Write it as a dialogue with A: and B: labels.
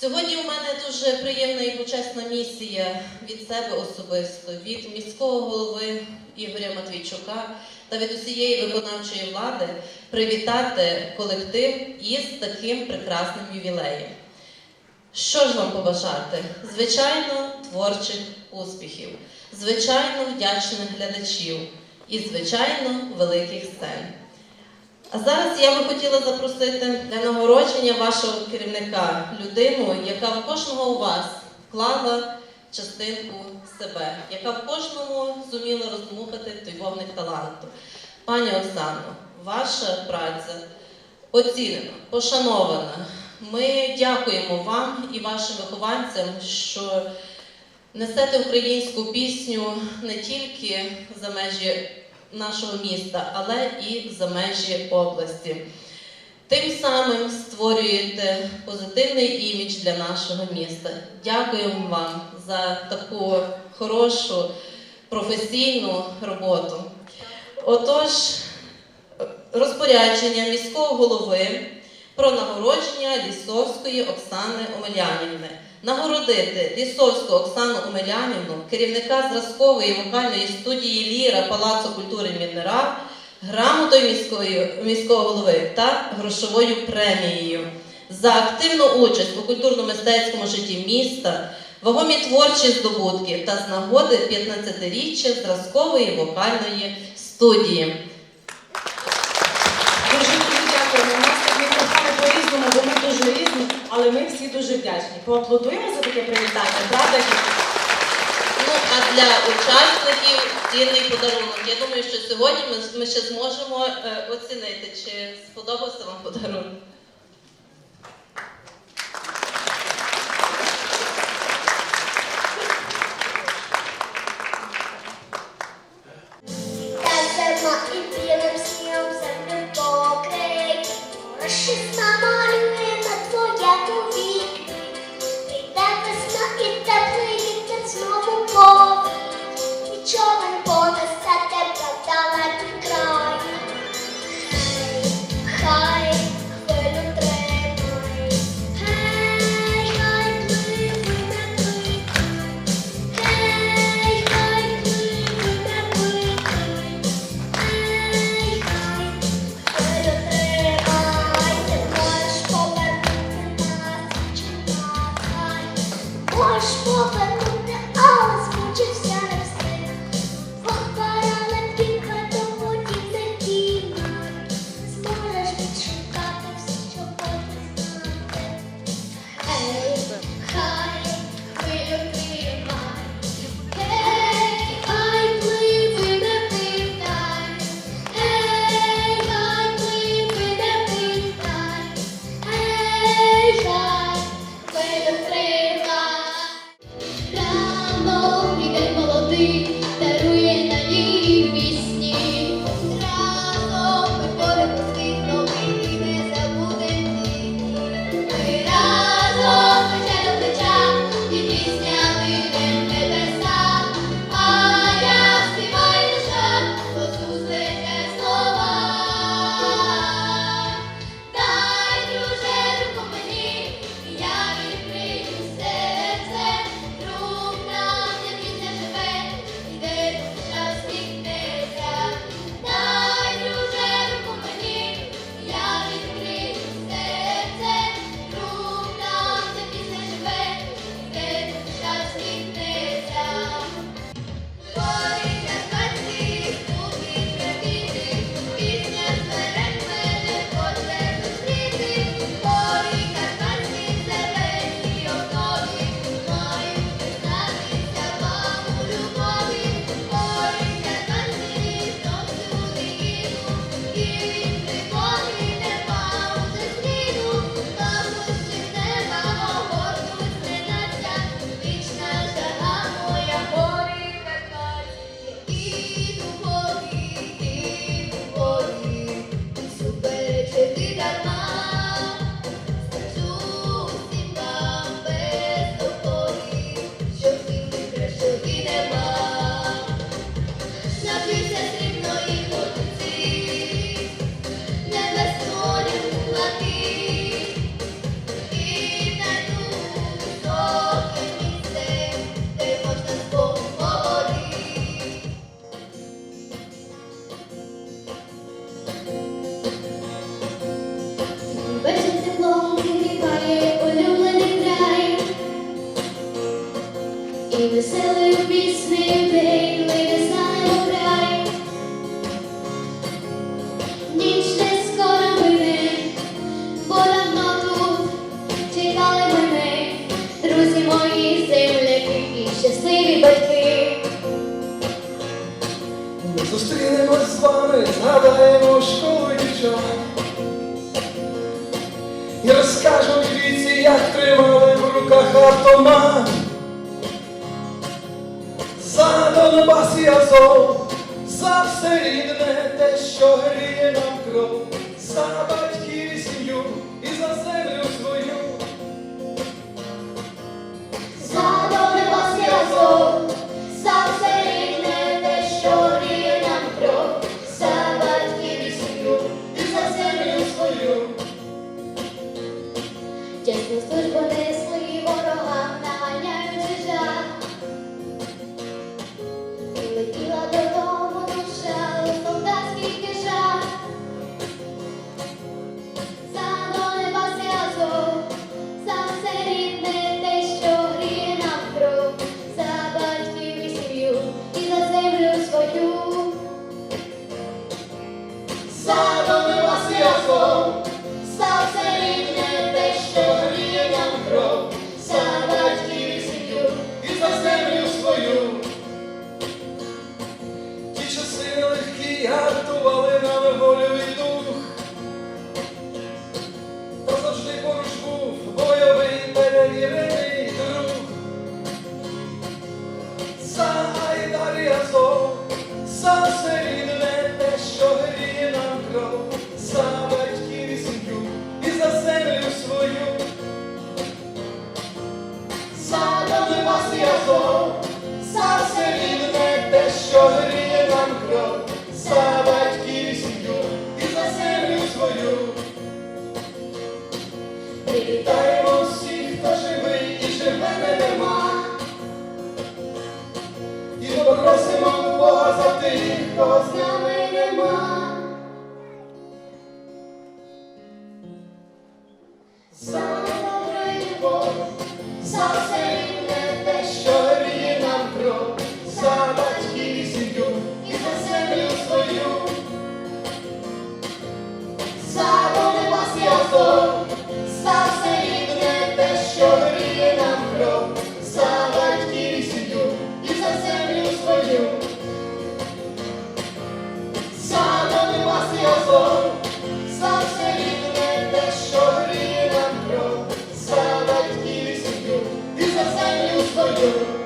A: Сьогодні у мене дуже приємна і почесна місія від себе особисто, від міського голови Ігоря Матвійчука та від усієї виконавчої влади привітати колектив із таким прекрасним ювілеєм. Що ж вам побажати? Звичайно, творчих успіхів, звичайно, вдячних глядачів і, звичайно, великих сцен. А зараз я би хотіла запросити для нагородження вашого керівника, людину, яка в кожного у вас вклала частинку себе, яка в кожному зуміла роздмухати той вогник таланту. Пані Оксано, ваша праця оцінена, пошанована. Ми дякуємо вам і вашим вихованцям, що несете українську пісню не тільки за межі нашого міста, але і за межі області. Тим самим створюєте позитивний імідж для нашого міста. Дякуємо вам за таку хорошу професійну роботу. Отож, розпорядження міського голови про нагородження Лісовської Оксани Омелянівни. Нагородити Лісовську Оксану Омелянівну, керівника зразкової вокальної студії Ліра Палацу культури Мінерал, грамотою міської, міського голови та грошовою премією за активну участь у культурно-мистецькому житті міста, вагомі творчі здобутки та з нагоди 15-річчя зразкової вокальної студії.
B: Дуже дуже дякуємо. У нас так мікрофони по-різному, бо ми дуже різні, але ми всі дуже вдячні. Поаплодуємо за таке привітання, правда?
A: Ну, а для учасників цінний подарунок. Я думаю, що сьогодні ми, ми ще зможемо е, оцінити, чи сподобався вам подарунок.
C: і веселою пісни день. Ніч не скоро мине, бо давно тут чекали мене, друзі мої земляки і щасливі батьки.
D: Ми зустрінемось з вами, згадаємо школу дівчат. І розкажу віці, як тримали в руках автомат на басі Азов, за все рідне те, що гріє нам кров, за батьків. Привітаємо всіх,
C: хто живий і живе не нема. І попросимо Бога за тих, кого знає. кров, за батьківщину і за землю свою, за нові за все рідне те, за батьківщину і
D: за землю свою.